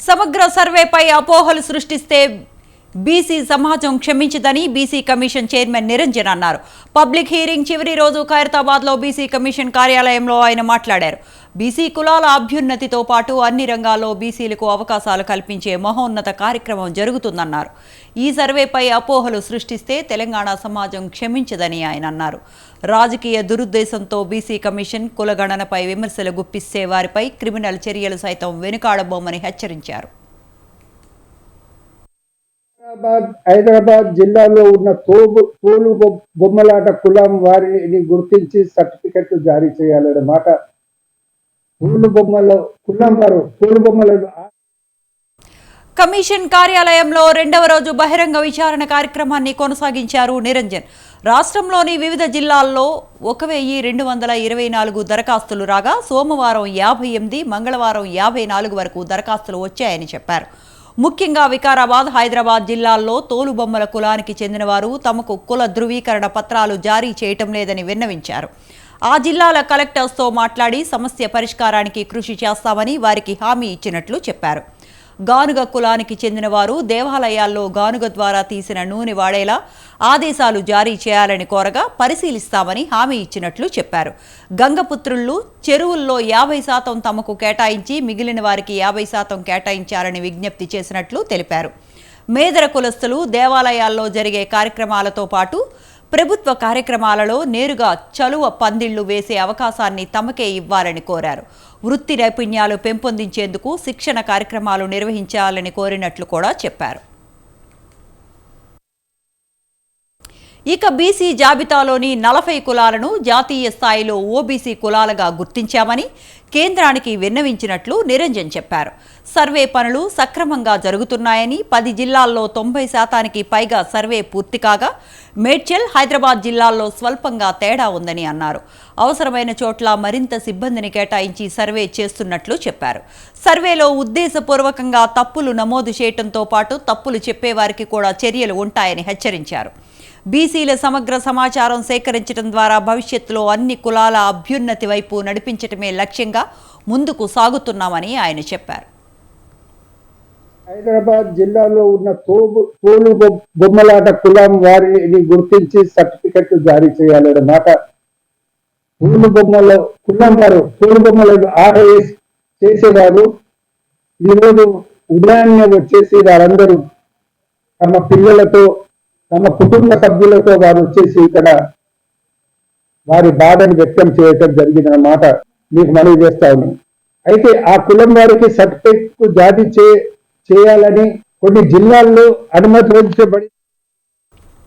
సమగ్ర సర్వేపై అపోహలు సృష్టిస్తే బీసీ సమాజం క్షమించదని బీసీ కమిషన్ చైర్మన్ నిరంజన్ అన్నారు. పబ్లిక్ హీరింగ్ చివరి రోజు ఖైరతాబాద్లో బీసీ కమిషన్ కార్యాలయంలో ఆయన మాట్లాడారు. బీసీ కులాల అభ్యున్నతితో పాటు అన్ని రంగాల్లో బీసీలకు అవకాశాలు కల్పించే మహోన్నత కార్యక్రమం జరుగుతుందన్నారు. ఈ సర్వేపై అపోహలు సృష్టిస్తే తెలంగాణ సమాజం క్షమించదని ఆయన అన్నారు. రాజకీయ దురుద్దేశంతో బీసీ కమిషన్ కులగణనపై విమర్శలు గుప్పిస్తే వారిపై క్రిమినల్ చర్యలు సైతం వెనుకాడబోమని హెచ్చరించారు. హైదరాబాద్ హైదరాబాద్ జిల్లాలో ఉన్న తోబు తోలు బొమ్మలాట కులం వారిని గుర్తించి సర్టిఫికెట్లు జారీ చేయాలన్నమాట. తోలు బొమ్మల కులం వారు తోలు బొమ్మలను కమిషన్ కార్యాలయంలో రెండవ రోజు బహిరంగ విచారణ కార్యక్రమాన్ని కొనసాగించారు నిరంజన్. రాష్ట్రంలోని వివిధ జిల్లాల్లో ఒక వెయ్యి రెండు వందల ఇరవై నాలుగు దరఖాస్తులు రాగా సోమవారం యాభై ఎనిమిది మంగళవారం యాభై నాలుగు వరకు దరఖాస్తులు వచ్చాయని చెప్పారు. ముఖ్యంగా వికారాబాద్ హైదరాబాద్ జిల్లాల్లో తోలుబొమ్మల కులానికి చెందినవారు తమకు కుల ధృవీకరణ పత్రాలు జారీ చేయటం లేదని విన్నవించారు. ఆ జిల్లాల కలెక్టర్స్తో మాట్లాడి సమస్య పరిష్కారానికి కృషి చేస్తామని వారికి హామీ ఇచ్చినట్లు చెప్పారు. గానుగ కులానికి చెందిన వారు దేవాలయాల్లో గానుగ ద్వారా తీసిన నూనె వాడేలా ఆదేశాలు జారీ చేయాలని కోరగా పరిశీలిస్తామని హామీ ఇచ్చినట్లు చెప్పారు. గంగపుత్రుళ్ళు చెరువుల్లో యాభై శాతం తమకు కేటాయించి మిగిలిన వారికి యాభై శాతం కేటాయించాలని విజ్ఞప్తి చేసినట్లు తెలిపారు. మేదర కులస్తులు దేవాలయాల్లో జరిగే కార్యక్రమాలతో పాటు ప్రభుత్వ కార్యక్రమాలలో నేరుగా చలువ పందిళ్ళు వేసే అవకాశాన్ని తమకే ఇవ్వాలని కోరారు. వృత్తి నైపుణ్యాలు పెంపొందించేందుకు శిక్షణ కార్యక్రమాలు నిర్వహించాలని కోరినట్లు కూడా చెప్పారు. ఇక బీసీ జాబితాలోని నలభై కులాలను జాతీయ స్థాయిలో ఓబీసీ కులాలుగా గుర్తించామని కేంద్రానికి విన్నవించినట్లు నిరంజన్ చెప్పారు. సర్వే పనులు సక్రమంగా జరుగుతున్నాయని పది జిల్లాల్లో తొంభై శాతానికి పైగా సర్వే పూర్తి కాగా మేడ్చల్ హైదరాబాద్ జిల్లాల్లో స్వల్పంగా తేడా ఉందని అన్నారు. అవసరమైన చోట్ల మరింత సిబ్బందిని కేటాయించి సర్వే చేస్తున్నట్లు చెప్పారు. సర్వేలో ఉద్దేశపూర్వకంగా తప్పులు నమోదు చేయడంతో పాటు తప్పులు చెప్పేవారికి కూడా చర్యలు ఉంటాయని హెచ్చరించారు. బీసీల సమగ్ర సమాచారం సేకరించడం ద్వారా భవిష్యత్తులో అన్ని కులాల అభ్యున్నతి వైపు నడిపించటమే లక్ష్యంగా ముందుకు సాగుతున్నామని ఆయన చెప్పారు. హైదరాబాద్ జిల్లాలో ఉన్న తోబు తోలు బొమ్మలాట కులం వారిని గుర్తించి సర్టిఫికెట్లు జారీ చేయాలన్నమాట తోలు బొమ్మల కులం వారు తోలు బొమ్మలను ఆర్ఐఎస్ చేసేవారు. ఈరోజు ఉదయాన్నే వచ్చేసి వారందరూ తమ పిల్లలతో తమ కుటుంబ సభ్యులతో వారు వచ్చేసి ఇక్కడ వారి బాధను వ్యక్తం చేయటం జరిగిన మాట మీకు మనవి చేస్తా అయితే ఆ కులం వారికి సర్టిఫికెట్ జారీ చే చేయాలని కొన్ని జిల్లాల్లో అనుమతించబడి